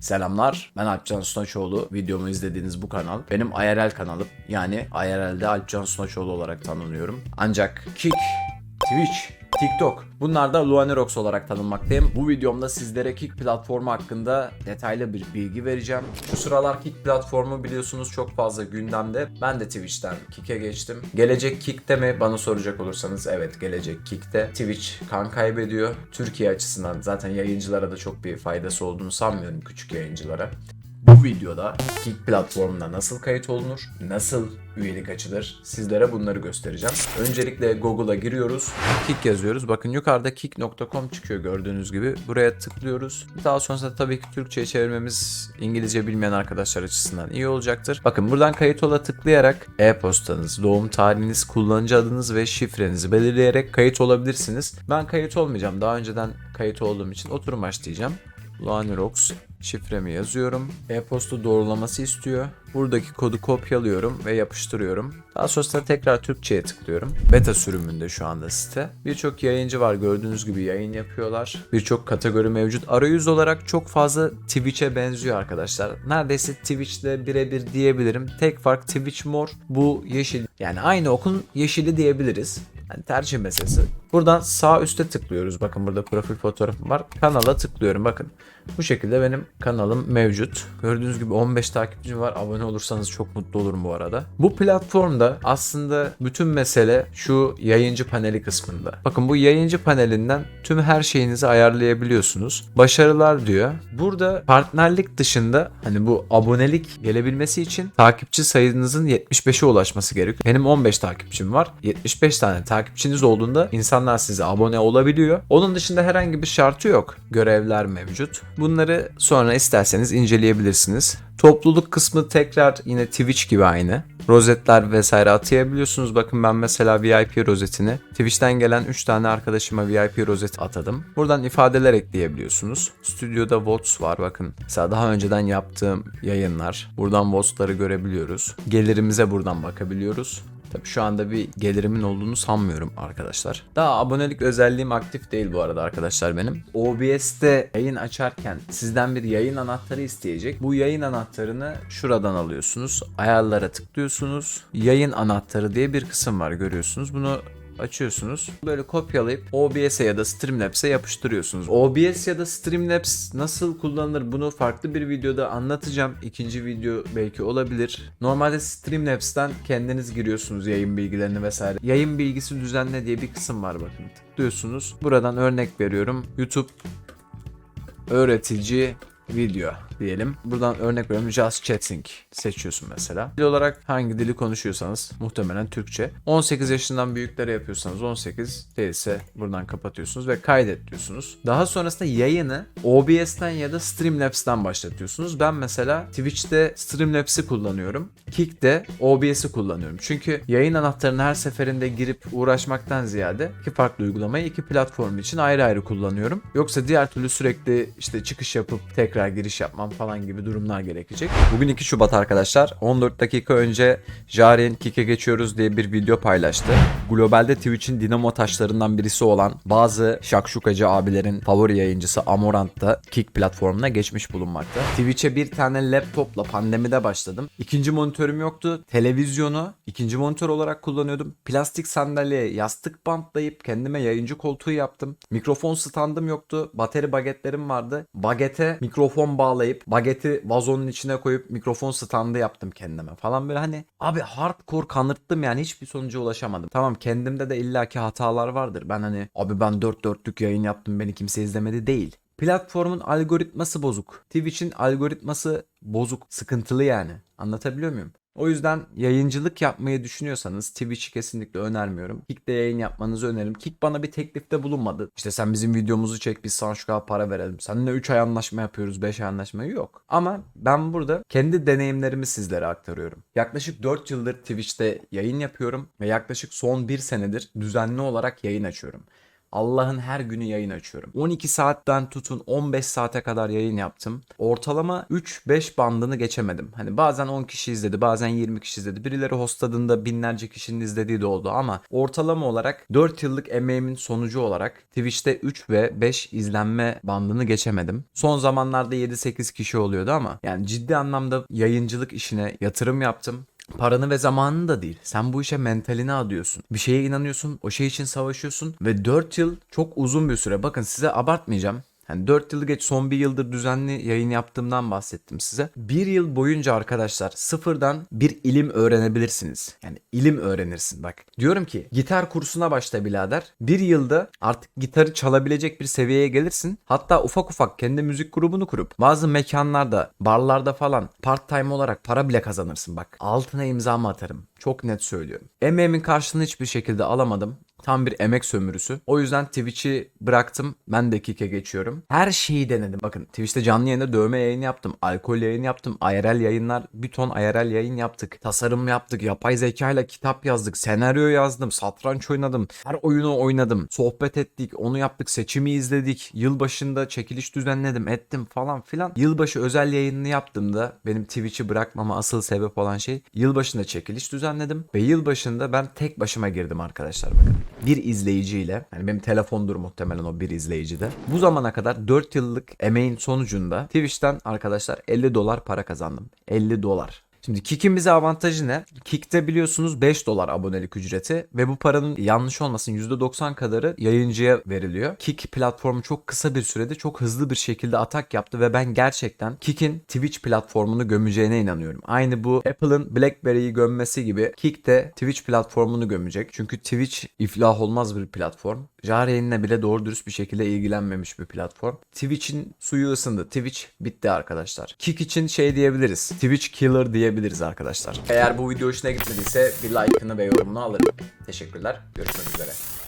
Selamlar ben Alpcan Sunaçoğlu. Videomu izlediğiniz bu kanal benim IRL kanalım. Yani IRL'de Alpcan Sunaçoğlu olarak tanınıyorum. Ancak Kick, Twitch, TikTok bunlarda Luanerox olarak tanınmaktayım. Bu videomda sizlere Kick platformu hakkında detaylı bir bilgi vereceğim. Şu sıralar Kick platformu biliyorsunuz çok fazla gündemde. Ben de Twitch'ten Kick'e geçtim. Gelecek Kick'te mi bana soracak olursanız evet gelecek Kick'te. Twitch kan kaybediyor. Türkiye açısından zaten yayıncılara da çok bir faydası olduğunu sanmıyorum küçük yayıncılara. Bu videoda Kick platformuna nasıl kayıt olunur, nasıl üyelik açılır sizlere bunları göstereceğim. Öncelikle Google'a giriyoruz. Kick yazıyoruz. Bakın yukarıda kick.com çıkıyor gördüğünüz gibi. Buraya tıklıyoruz. Daha sonrasında tabii ki Türkçe'ye çevirmemiz İngilizce bilmeyen arkadaşlar açısından iyi olacaktır. Bakın buradan kayıt ola tıklayarak e-postanız, doğum tarihiniz, kullanıcı adınız ve şifrenizi belirleyerek kayıt olabilirsiniz. Ben kayıt olmayacağım. Daha önceden kayıt olduğum için oturum başlayacağım. Luanirox şifremi yazıyorum. E-posta doğrulaması istiyor. Buradaki kodu kopyalıyorum ve yapıştırıyorum. Daha sonrasında tekrar Türkçe'ye tıklıyorum. Beta sürümünde şu anda site. Birçok yayıncı var gördüğünüz gibi yayın yapıyorlar. Birçok kategori mevcut. Arayüz olarak çok fazla Twitch'e benziyor arkadaşlar. Neredeyse Twitch'le birebir diyebilirim. Tek fark Twitch mor. Bu yeşil. Yani aynı okun yeşili diyebiliriz. Yani tercih meselesi. Buradan sağ üstte tıklıyoruz. Bakın burada profil fotoğrafım var. Kanala tıklıyorum. Bakın bu şekilde benim kanalım mevcut. Gördüğünüz gibi 15 takipçim var. Abone olursanız çok mutlu olurum bu arada. Bu platformda aslında bütün mesele şu yayıncı paneli kısmında. Bakın bu yayıncı panelinden tüm her şeyinizi ayarlayabiliyorsunuz. Başarılar diyor. Burada partnerlik dışında hani bu abonelik gelebilmesi için takipçi sayınızın 75'e ulaşması gerekiyor. Benim 15 takipçim var. 75 tane takipçiniz olduğunda insanlar size abone olabiliyor. Onun dışında herhangi bir şartı yok. Görevler mevcut. Bunları sonra isterseniz inceleyebilirsiniz. Topluluk kısmı tekrar yine Twitch gibi aynı. Rozetler vesaire atayabiliyorsunuz. Bakın ben mesela VIP rozetini Twitch'ten gelen 3 tane arkadaşıma VIP rozet atadım. Buradan ifadeler ekleyebiliyorsunuz. Stüdyoda votes var bakın. Mesela daha önceden yaptığım yayınlar. Buradan votes'ları görebiliyoruz. Gelirimize buradan bakabiliyoruz. Tabii şu anda bir gelirimin olduğunu sanmıyorum arkadaşlar. Daha abonelik özelliğim aktif değil bu arada arkadaşlar benim. OBS'te yayın açarken sizden bir yayın anahtarı isteyecek. Bu yayın anahtarını şuradan alıyorsunuz. Ayarlara tıklıyorsunuz. Yayın anahtarı diye bir kısım var görüyorsunuz. Bunu açıyorsunuz. Böyle kopyalayıp OBS'e ya da Streamlabs'e yapıştırıyorsunuz. OBS ya da Streamlabs nasıl kullanılır bunu farklı bir videoda anlatacağım. İkinci video belki olabilir. Normalde Streamlabs'ten kendiniz giriyorsunuz yayın bilgilerini vesaire. Yayın bilgisi düzenle diye bir kısım var bakın. Tıklıyorsunuz. Buradan örnek veriyorum. YouTube öğretici video diyelim. Buradan örnek veriyorum Just Chatting seçiyorsun mesela. Dil olarak hangi dili konuşuyorsanız muhtemelen Türkçe. 18 yaşından büyüklere yapıyorsanız 18 değilse buradan kapatıyorsunuz ve kaydet diyorsunuz. Daha sonrasında yayını OBS'ten ya da Streamlabs'ten başlatıyorsunuz. Ben mesela Twitch'te Streamlabs'i kullanıyorum. Kick'te OBS'i kullanıyorum. Çünkü yayın anahtarını her seferinde girip uğraşmaktan ziyade iki farklı uygulamayı iki platform için ayrı ayrı kullanıyorum. Yoksa diğer türlü sürekli işte çıkış yapıp tekrar giriş yapmam falan gibi durumlar gerekecek. Bugün 2 Şubat arkadaşlar. 14 dakika önce Jaren Kick'e geçiyoruz diye bir video paylaştı. Globalde Twitch'in dinamo taşlarından birisi olan bazı şakşukacı abilerin favori yayıncısı Amorant da Kick platformuna geçmiş bulunmakta. Twitch'e bir tane laptopla pandemide başladım. İkinci monitörüm yoktu. Televizyonu ikinci monitör olarak kullanıyordum. Plastik sandalyeye yastık bantlayıp kendime yayıncı koltuğu yaptım. Mikrofon standım yoktu. Bateri bagetlerim vardı. Bagete mikrofon bağlayıp bageti vazonun içine koyup mikrofon standı yaptım kendime falan böyle hani abi hardcore kanırttım yani hiçbir sonuca ulaşamadım. Tamam kendimde de illaki hatalar vardır. Ben hani abi ben dört dörtlük yayın yaptım beni kimse izlemedi değil. Platformun algoritması bozuk. Twitch'in algoritması bozuk, sıkıntılı yani. Anlatabiliyor muyum? O yüzden yayıncılık yapmayı düşünüyorsanız Twitch'i kesinlikle önermiyorum. Kick'te yayın yapmanızı öneririm. Kick bana bir teklifte bulunmadı. İşte sen bizim videomuzu çek biz sana şu kadar para verelim. Seninle 3 ay anlaşma yapıyoruz 5 ay anlaşma yok. Ama ben burada kendi deneyimlerimi sizlere aktarıyorum. Yaklaşık 4 yıldır Twitch'te yayın yapıyorum ve yaklaşık son 1 senedir düzenli olarak yayın açıyorum. Allah'ın her günü yayın açıyorum. 12 saatten tutun 15 saate kadar yayın yaptım. Ortalama 3-5 bandını geçemedim. Hani bazen 10 kişi izledi, bazen 20 kişi izledi. Birileri hostladığında binlerce kişinin izlediği de oldu ama ortalama olarak 4 yıllık emeğimin sonucu olarak Twitch'te 3 ve 5 izlenme bandını geçemedim. Son zamanlarda 7-8 kişi oluyordu ama yani ciddi anlamda yayıncılık işine yatırım yaptım. Paranı ve zamanını da değil. Sen bu işe mentalini adıyorsun. Bir şeye inanıyorsun, o şey için savaşıyorsun ve 4 yıl çok uzun bir süre. Bakın size abartmayacağım. Hani 4 yılı geç son bir yıldır düzenli yayın yaptığımdan bahsettim size. Bir yıl boyunca arkadaşlar sıfırdan bir ilim öğrenebilirsiniz. Yani ilim öğrenirsin bak. Diyorum ki gitar kursuna başla birader. Bir yılda artık gitarı çalabilecek bir seviyeye gelirsin. Hatta ufak ufak kendi müzik grubunu kurup bazı mekanlarda, barlarda falan part time olarak para bile kazanırsın bak. Altına imzamı atarım. Çok net söylüyorum. Emeğimin karşılığını hiçbir şekilde alamadım. Tam bir emek sömürüsü. O yüzden Twitch'i bıraktım. Ben de Kik'e geçiyorum. Her şeyi denedim. Bakın Twitch'te canlı yayında dövme yayını yaptım. Alkol yayını yaptım. IRL yayınlar. Bir ton IRL yayın yaptık. Tasarım yaptık. Yapay zekayla kitap yazdık. Senaryo yazdım. Satranç oynadım. Her oyunu oynadım. Sohbet ettik. Onu yaptık. Seçimi izledik. Yılbaşında çekiliş düzenledim. Ettim falan filan. Yılbaşı özel yayınını yaptığımda benim Twitch'i bırakmama asıl sebep olan şey yılbaşında çekiliş düzenledim. Ve yılbaşında ben tek başıma girdim arkadaşlar bakın bir izleyiciyle yani benim telefondur muhtemelen o bir izleyicide. Bu zamana kadar 4 yıllık emeğin sonucunda Twitch'ten arkadaşlar 50 dolar para kazandım. 50 dolar. Şimdi Kik'in bize avantajı ne? Kik'te biliyorsunuz 5 dolar abonelik ücreti ve bu paranın yanlış olmasın %90 kadarı yayıncıya veriliyor. Kik platformu çok kısa bir sürede çok hızlı bir şekilde atak yaptı ve ben gerçekten Kik'in Twitch platformunu gömeceğine inanıyorum. Aynı bu Apple'ın BlackBerry'yi gömmesi gibi Kik de Twitch platformunu gömecek. Çünkü Twitch iflah olmaz bir platform. Jare'inle bile doğru dürüst bir şekilde ilgilenmemiş bir platform. Twitch'in suyu ısındı. Twitch bitti arkadaşlar. Kik için şey diyebiliriz. Twitch killer diyebiliriz arkadaşlar. Eğer bu video hoşuna gitmediyse bir like'ını ve yorumunu alırım. Teşekkürler. Görüşmek üzere.